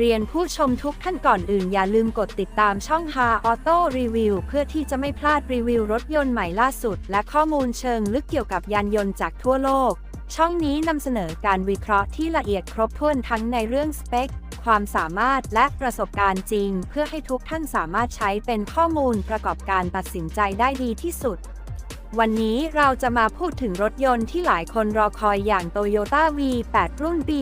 เรียนผู้ชมทุกท่านก่อนอื่นอย่าลืมกดติดตามช่อง h a Auto Review เพื่อที่จะไม่พลาดรีวิวรถยนต์ใหม่ล่าสุด และข้อมูลเชิงลึกเกี่ยวกับยานยนต์จากทั่วโลก ช่องนี้นำเสนอการวิเคราะห์ที่ละเอียดครบถ้วนทั้งในเรื่องสเปค ความสามารถและประสบการณ์จริง เพื่อให้ทุกท่านสามารถใช้เป็นข้อมูลประกอบการตัดสินใจได้ดีที่สุด วันนี้เราจะมาพูดถึงรถยนต์ที่หลายคนรอคอยอย่าง Toyota V8 รุ่นปี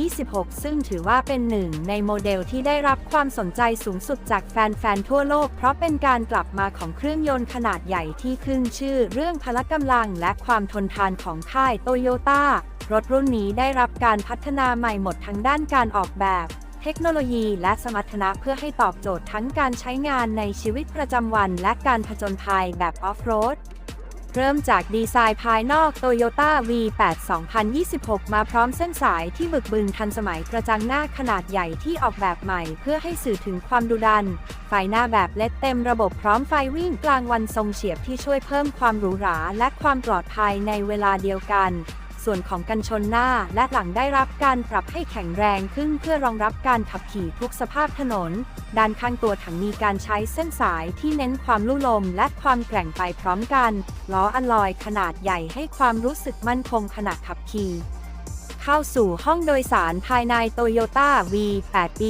2026 ซึ่งถือว่าเป็นหนึ่งในโมเดลที่ได้รับความสนใจสูงสุดจากแฟน ๆ ทั่วโลก เพราะเป็นการกลับมาของเครื่องยนต์ขนาดใหญ่ที่ขึ้นชื่อเรื่องพละกำลังและความทนทานของค่ายโตโยต้ารถรุ่นนี้ได้รับการพัฒนาใหม่หมดทั้งด้านการออกแบบเทคโนโลยีและสมรรถนะเพื่อให้ตอบโจทย์ทั้งการใช้งานในชีวิตประจำวันและการผจญภัยแบบออฟโรด เริ่มจากดีไซน์ภายนอก Toyota V8 2026 มาพร้อมเส้นสายที่บึกบึนทันสมัยกระจังหน้าขนาดใหญ่ที่ออกแบบใหม่เพื่อให้สื่อถึงความดุดัน ไฟหน้าแบบเลดเต็มระบบพร้อมไฟวิ่งกลางวันทรงเฉียบที่ช่วยเพิ่มความหรูหราและความปลอดภัยในเวลาเดียวกัน ส่วนของกันชนหน้าและหลังได้รับการปรับให้แข็งแรงขึ้นเพื่อรองรับการขับขี่ทุกสภาพถนน ด้านข้างตัวถังมีการใช้เส้นสายที่เน้นความลู่ลมและความแกร่งไปพร้อมกัน ล้ออลอยขนาดใหญ่ให้ความรู้สึกมั่นคงขณะขับขี่เข้าสู่ห้องโดยสารภายใน Toyota V8 ปี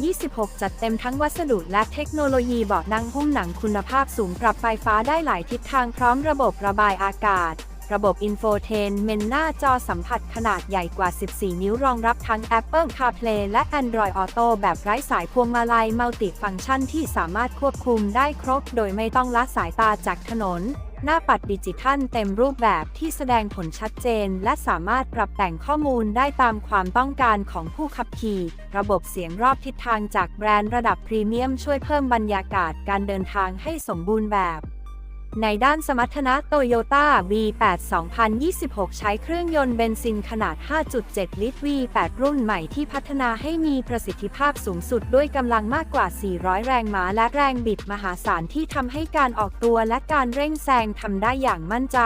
2026 จัดเต็มทั้งวัสดุและเทคโนโลยีเบาะนั่งหุ้มหนังคุณภาพสูงปรับไฟฟ้าได้หลายทิศทางพร้อมระบบระบายอากาศ ระบบอินโฟเทนเมนหน้าจอสัมผัสขนาดใหญ่กว่า 14 นิ้วรองรับทั้ง Apple CarPlay และ Android Auto แบบไร้สายพวงมาลัยมัลติฟังก์ชันที่สามารถควบคุมได้ครบ โดยไม่ต้องละสายตาจากถนน หน้าปัดดิจิทัลเต็มรูปแบบที่แสดงผลชัดเจน และสามารถปรับแต่งข้อมูลได้ตามความต้องการของผู้ขับขี่ ระบบเสียงรอบทิศทางจากแบรนด์ระดับพรีเมียมช่วยเพิ่มบรรยากาศการเดินทางให้สมบูรณ์แบบ ในด้านสมรรถนะ Toyota V8 2026 ใช้เครื่องยนต์เบนซินขนาด 5.7 ลิตร V8 รุ่นใหม่ที่พัฒนาให้มีประสิทธิภาพสูงสุดด้วยกำลังมากกว่า 400 แรงม้าและแรงบิดมหาศาลที่ทำให้การออกตัวและการเร่งแซงทำได้อย่างมั่นใจ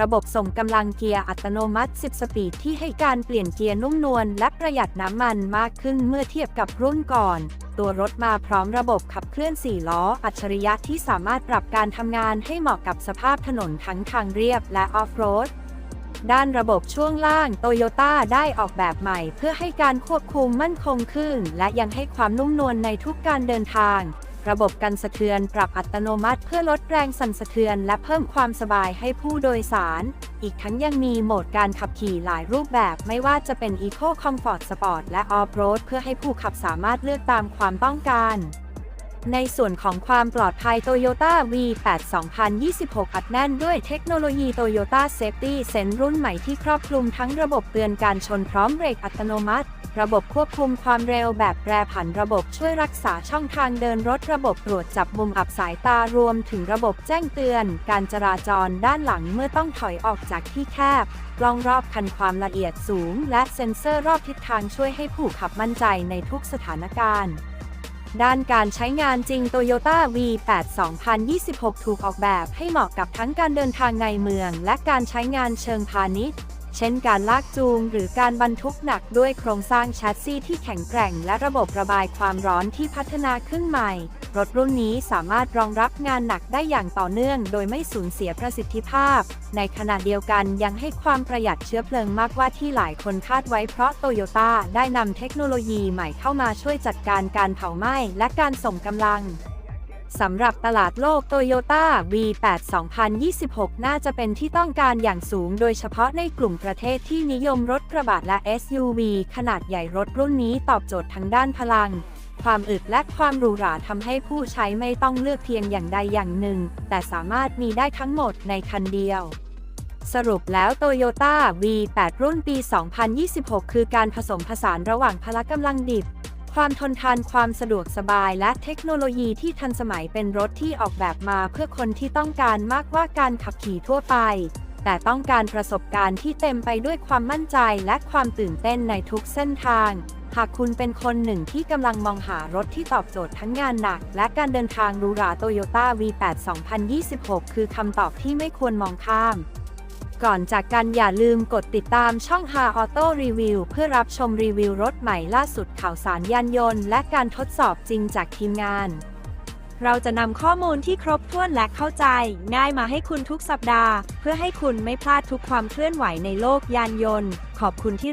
ระบบส่งกำลังเกียร์อัตโนมัติ 10 สปีดที่ให้การเปลี่ยนเกียร์นุ่มนวลและประหยัดน้ำมันมากขึ้นเมื่อเทียบกับรุ่นก่อน ตัวรถมาพร้อมระบบขับเคลื่อน 4 ล้อ อัจฉริยะที่สามารถปรับการทำงานให้เหมาะกับสภาพถนนทั้งทางเรียบและออฟโรด ด้านระบบช่วงล่างโตโยต้าได้ออกแบบใหม่เพื่อให้การควบคุมมั่นคงขึ้น และยังให้ความนุ่มนวลในทุกการเดินทาง ระบบกันสะเทือนปรับอัตโนมัติเพื่อลดแรงสั่นสะเทือน และเพิ่มความสบายให้ผู้โดยสาร อีกทั้งยังมีโหมดการขับขี่หลายรูปแบบไม่ว่าจะเป็น Eco Comfort Sport และ Off-Road เพื่อให้ผู้ขับสามารถเลือกตามความต้องการ ในส่วนของความปลอดภัย Toyota V8 2026 อัดแน่นด้วยเทคโนโลยี Toyota Safety Sense รุ่นใหม่ที่ครอบคลุมทั้งระบบเตือนการชนพร้อมเบรกอัตโนมัติ ระบบควบคุมความเร็วแบบแปรผันระบบช่วยรักษาช่องทางเดินรถระบบตรวจจับมุมอับสายตารวมถึงระบบแจ้งเตือน การจราจรด้านหลังเมื่อต้องถอยออกจากที่แคบกล้องรอบคันความละเอียดสูง และเซ็นเซอร์รอบทิศทางช่วยให้ผู้ขับมั่นใจในทุกสถานการณ์ ด้านการใช้งานจริง Toyota V8 2026 ถูกออกแบบให้เหมาะกับทั้งการเดินทางในเมือง และการใช้งานเชิงพาณิชย์ เช่นการลากจูงหรือการบรรทุกหนักด้วยโครงสร้างแชสซีที่แข็งแกร่ง และระบบระบายความร้อนที่พัฒนาขึ้นใหม่ รถรุ่นนี้สามารถรองรับงานหนักได้อย่างต่อเนื่อง โดยไม่สูญเสียประสิทธิภาพ ในขณะเดียวกันยังให้ความประหยัดเชื้อเพลิงมากกว่าที่หลายคนคาดไว้เพราะโตโยต้าได้นำเทคโนโลยีใหม่เข้ามาช่วยจัดการการเผาไหม้และการส่งกำลังสำหรับตลาดโลก Toyota V8 2026 น่าจะเป็นที่ต้องการอย่างสูง โดยเฉพาะในกลุ่มประเทศที่นิยมรถกระบะและ SUV ขนาดใหญ่รถรุ่นนี้ตอบโจทย์ทั้งด้านพลัง ความอึดและความหรูหราทำให้ผู้ใช้ไม่ต้องเลือกเพียงอย่างใดอย่างหนึ่ง แต่สามารถมีได้ทั้งหมดในคันเดียว สรุปแล้ว Toyota V8 รุ่นปี 2026 คือการผสมผสานระหว่างพละกำลังดิบ ความทนทานความสะดวกสบายและเทคโนโลยีที่ทันสมัยเป็นรถที่ออกแบบมาเพื่อคนที่ต้องการมากกว่าการขับขี่ทั่วไปแต่ต้องการประสบการณ์ที่เต็มไปด้วยความมั่นใจและความตื่นเต้นในทุกเส้นทาง หากคุณเป็นคนหนึ่งที่กำลังมองหารถที่ตอบโจทย์ทั้งงานหนัก และการเดินทางรูรา Toyota V8 2026 คือคำตอบที่ไม่ควรมองข้าม ก่อนจากกันอย่าลืมกดติดตามช่อง h a Auto Review เพื่อรับชมรีวิวรถใหม่ล่าสุดข่าวสารยานยนต์ และการทดสอบจริงจากทีมงาน เราจะนำข้อมูลที่ครบถ้วนและเข้าใจ ง่ายมาให้คุณทุกสัปดาห์ เพื่อให้คุณไม่พลาดทุกความเคลื่อนไหวในโลกยานยนต์ ขอบคุณที่